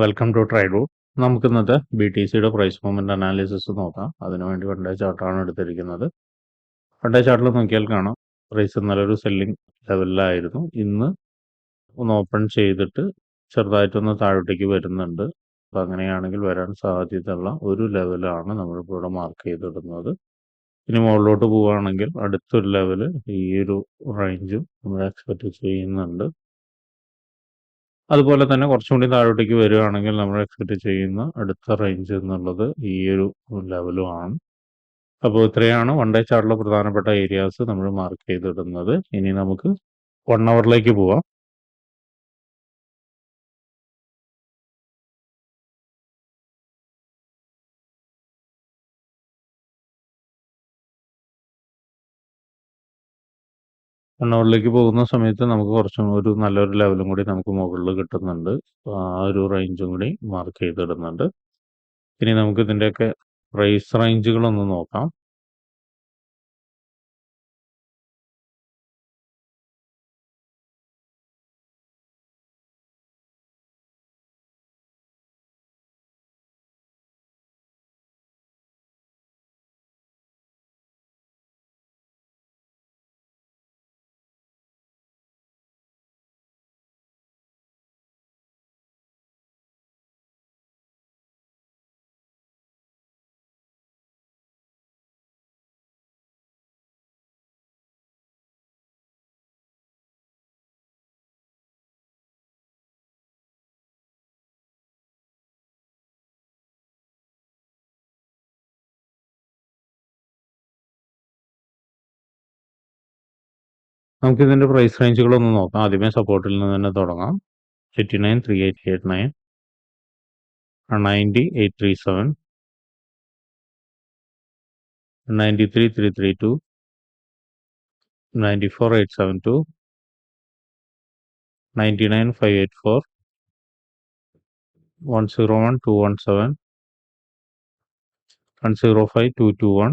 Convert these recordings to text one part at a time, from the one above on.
Welcome to ട്രൈഡു നമുക്ക് ഇന്നത്തെ ബി ടി സിയുടെ പ്രൈസ് മൂവ്മെന്റ് അനാലിസിസ് നോക്കാം. അതിനുവേണ്ടി ഡേ ചാർട്ടാണ് എടുത്തിരിക്കുന്നത്. ഡേ ചാർട്ടിൽ നോക്കിയാൽ കാണാം. പ്രൈസ് നല്ലൊരു സെല്ലിംഗ് ലെവലിലായിരുന്നു ഇന്ന് ഒന്ന് ഓപ്പൺ ചെയ്തിട്ട് ചെറുതായിട്ടൊന്ന് താഴോട്ടേക്ക് വരുന്നുണ്ട്. അപ്പം അങ്ങനെയാണെങ്കിൽ വരാൻ സാധ്യതയുള്ള ഒരു ലെവലാണ് നമ്മളിപ്പോൾ ഇവിടെ മാർക്ക് ചെയ്തിടുന്നത്. ഇനി മുകളിലോട്ട് പോവുകയാണെങ്കിൽ അടുത്തൊരു ലെവൽ ഈ ഒരു റേഞ്ചും നമ്മൾ എക്സ്പെക്ട് ചെയ്യുന്നുണ്ട്. അതുപോലെ തന്നെ കുറച്ചും കൂടി താഴോട്ടേക്ക് വരികയാണെങ്കിൽ നമ്മൾ എക്സ്പെക്ട് ചെയ്യുന്ന അടുത്ത റേഞ്ച് എന്നുള്ളത് ഈ ഒരു ലെവലും ആണ്. അപ്പോൾ ഇത്രയാണ് വൺ ഡേ ചാർട്ടിലെ പ്രധാനപ്പെട്ട ഏരിയാസ് നമ്മൾ മാർക്ക് ചെയ്തിടുന്നത്. ഇനി നമുക്ക് വൺ അവറിലേക്ക് പോവാം. വൺ പോകുന്ന സമയത്ത് നമുക്ക് കുറച്ചും ഒരു നല്ലൊരു ലെവലും കൂടി നമുക്ക് മുകളിൽ കിട്ടുന്നുണ്ട്. ആ ഒരു റേഞ്ചും കൂടി മാർക്ക് ചെയ്തിടുന്നുണ്ട്. ഇനി നമുക്ക് ഇതിന്റെയൊക്കെ പ്രൈസ് റേഞ്ചുകളൊന്ന് നോക്കാം. നമുക്ക് ഇതിന്റെ പ്രൈസ് റേഞ്ചുകളൊന്ന് നോക്കാം. ആദ്യമേ സപ്പോർട്ടിൽ നിന്ന് തന്നെ തുടങ്ങാം. Eighty nine three eight eight nine ninety eight three seven ninety three three three two ninety four eight seven two ninety nine five eight four one zero one two one seven one zero five two two one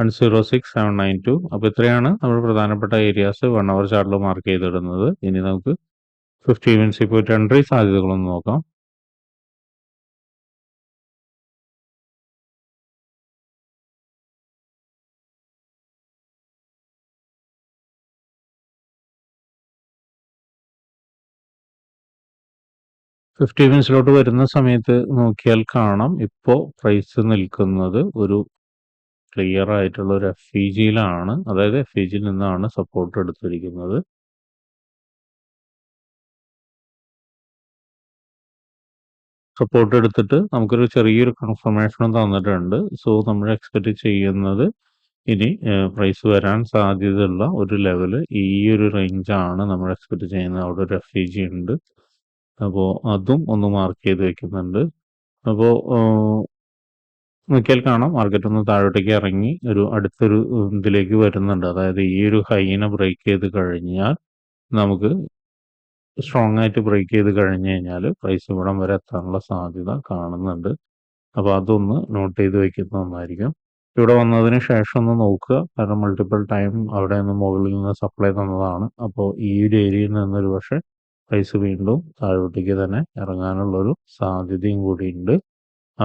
one zero six seven nine two അപ്പോൾ ഇത്രയാണ് നമ്മൾ പ്രധാനപ്പെട്ട areas one hour ചാർട്ടിൽ mark ചെയ്തിടുന്നത്. ഇനി നമുക്ക് fifty minutes ഇപ്പോൾ entry സാധ്യതകളൊന്ന് നോക്കാം. ഫിഫ്റ്റി മിനിറ്റ്സിലോട്ട് വരുന്ന സമയത്ത് നോക്കിയാൽ കാണാം. ഇപ്പോൾ പ്രൈസ് നിൽക്കുന്നത് ഒരു ക്ലിയർ ആയിട്ടുള്ള ഒരു എഫ് ഇ ജിയിലാണ് അതായത് എഫ് ഇ ജിയിൽ നിന്നാണ് സപ്പോർട്ട് എടുത്തിരിക്കുന്നത്. സപ്പോർട്ട് എടുത്തിട്ട് നമുക്കൊരു ചെറിയൊരു കൺഫർമേഷനും തന്നിട്ടുണ്ട്. സോ നമ്മൾ എക്സ്പെക്ട് ചെയ്യുന്നത് ഇനി പ്രൈസ് വരാൻ സാധ്യതയുള്ള ഒരു ലെവൽ ഈ ഒരു റേഞ്ചാണ് നമ്മൾ എക്സ്പെക്ട് ചെയ്യുന്നത്. അവിടെ ഒരു എഫ് ഇ ജി ഉണ്ട്. അപ്പോൾ അതും ഒന്ന് മാർക്ക് ചെയ്ത് വെക്കുന്നുണ്ട്. അപ്പോൾ നോക്കിയാൽ കാണാം. മാർക്കറ്റ് ഒന്ന് താഴോട്ടേക്ക് ഇറങ്ങി ഒരു അടുത്തൊരു ഇതിലേക്ക് വരുന്നുണ്ട്. അതായത് ഈ ഒരു ഹൈനെ ബ്രേക്ക് ചെയ്ത് കഴിഞ്ഞാൽ നമുക്ക് സ്ട്രോങ് ആയിട്ട് ബ്രേക്ക് ചെയ്ത് കഴിഞ്ഞ് കഴിഞ്ഞാൽ പ്രൈസ് ഇവിടം വരെ എത്താനുള്ള സാധ്യത കാണുന്നുണ്ട്. അപ്പോൾ അതൊന്ന് നോട്ട് ചെയ്ത് വയ്ക്കുന്ന ഒന്നായിരിക്കും ഇവിടെ വന്നതിന് ശേഷം ഒന്ന് നോക്കുക. കാരണം മൾട്ടിപ്പിൾ ടൈം അവിടെ നിന്ന് മുകളിൽ നിന്ന് സപ്ലൈ തന്നതാണ്. അപ്പോൾ ഈ ഒരു ഏരിയയിൽ നിന്നൊരു പക്ഷേ പ്രൈസ് വീണ്ടും താഴോട്ടേക്ക് തന്നെ ഇറങ്ങാനുള്ളൊരു സാധ്യതയും കൂടിയുണ്ട്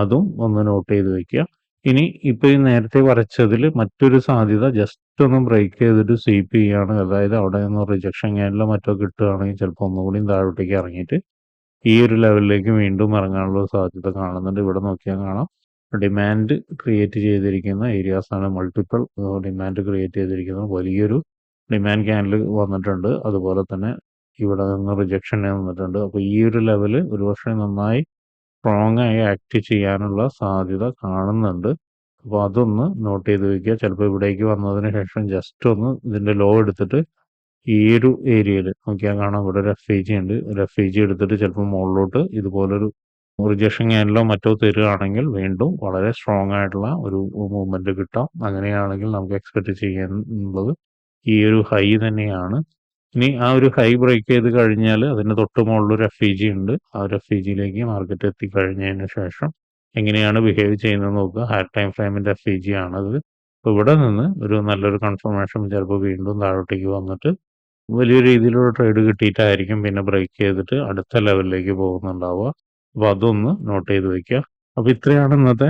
അതും ഒന്ന് നോട്ട് ചെയ്ത് വെക്കുക. ഇനി ഇപ്പോൾ ഈ നേരത്തെ വരച്ചതിൽ മറ്റൊരു സാധ്യത ജസ്റ്റ് ഒന്ന് ബ്രേക്ക് ചെയ്തിട്ട് സ്വീപ്പ് ചെയ്യുകയാണ് അതായത് അവിടെ നിന്ന് റിജക്ഷൻ ക്യാനിലോ മറ്റോ കിട്ടുകയാണെങ്കിൽ ചിലപ്പോൾ ഒന്നുകൂടി താഴോട്ടേക്ക് ഇറങ്ങിയിട്ട് ഈ ഒരു ലെവലിലേക്ക് വീണ്ടും ഇറങ്ങാനുള്ള സാധ്യത കാണുന്നുണ്ട്. ഇവിടെ നോക്കിയാൽ കാണാം. ഡിമാൻഡ് ക്രിയേറ്റ് ചെയ്തിരിക്കുന്ന ഏരിയാസ് ആണ് മൾട്ടിപ്പിൾ ഡിമാൻഡ് ക്രിയേറ്റ് ചെയ്തിരിക്കുന്ന വലിയൊരു ഡിമാൻഡ് ക്യാനിൽ വന്നിട്ടുണ്ട്. അതുപോലെ തന്നെ ഇവിടെ നിന്ന് റിജക്ഷൻ വന്നിട്ടുണ്ട്. അപ്പോൾ ഈ ഒരു ലെവൽ ഒരുപക്ഷെ നന്നായി സ്ട്രോങ് ആയി ആക്ട് ചെയ്യാനുള്ള സാധ്യത കാണുന്നുണ്ട്. അപ്പോൾ അതൊന്ന് നോട്ട് ചെയ്ത് വയ്ക്കുക ചിലപ്പോൾ ഇവിടേക്ക് വന്നതിന് ശേഷം ജസ്റ്റ് ഒന്ന് ഇതിന്റെ ലോ എടുത്തിട്ട് ഈ ഒരു ഏരിയയിൽ നോക്കിയാൽ കാണാം. ഇവിടെ ഒരു എഫ് ഐ ജി ഉണ്ട്. ഒരു എഫ് ഐ ജി എടുത്തിട്ട് ചിലപ്പോൾ മുകളിലോട്ട് ഇതുപോലൊരു റിജക്ഷൻ ക്യാനിലോ മറ്റോ തരികയാണെങ്കിൽ വീണ്ടും വളരെ സ്ട്രോങ് ആയിട്ടുള്ള ഒരു മൂവ്മെന്റ് കിട്ടാം. അങ്ങനെയാണെങ്കിൽ നമുക്ക് എക്സ്പെക്ട് ചെയ്യാനുള്ളത് ഈ ഒരു ഹൈ തന്നെയാണ്. ഇനി ആ ഒരു ഹൈ ബ്രേക്ക് ചെയ്ത് കഴിഞ്ഞാൽ അതിന് തൊട്ട് മുകളിൽ ഒരു എഫ് ഇ ജി ഉണ്ട് ആ ഒരു എഫ് ഇ ജിയിലേക്ക് മാർക്കറ്റ് എത്തിക്കഴിഞ്ഞതിന് ശേഷം എങ്ങനെയാണ് ബിഹേവ് ചെയ്യുന്നത് നോക്കുക ഹയർ ടൈം ഫ്രെയിമിന്റെ എഫ് ഇ ജി ആണത് അപ്പോൾ ഇവിടെ നിന്ന് ഒരു നല്ലൊരു കൺഫർമേഷൻ ചിലപ്പോൾ വീണ്ടും താഴോട്ടേക്ക് വന്നിട്ട് വലിയ രീതിയിലുള്ള ട്രേഡ് കിട്ടിയിട്ടായിരിക്കും പിന്നെ ബ്രേക്ക് ചെയ്തിട്ട് അടുത്ത ലെവലിലേക്ക് പോകുന്നുണ്ടാവുക. അപ്പോൾ അതൊന്ന് നോട്ട് ചെയ്ത് വെക്കുക. അപ്പോൾ ഇത്രയാണ് ഇന്നത്തെ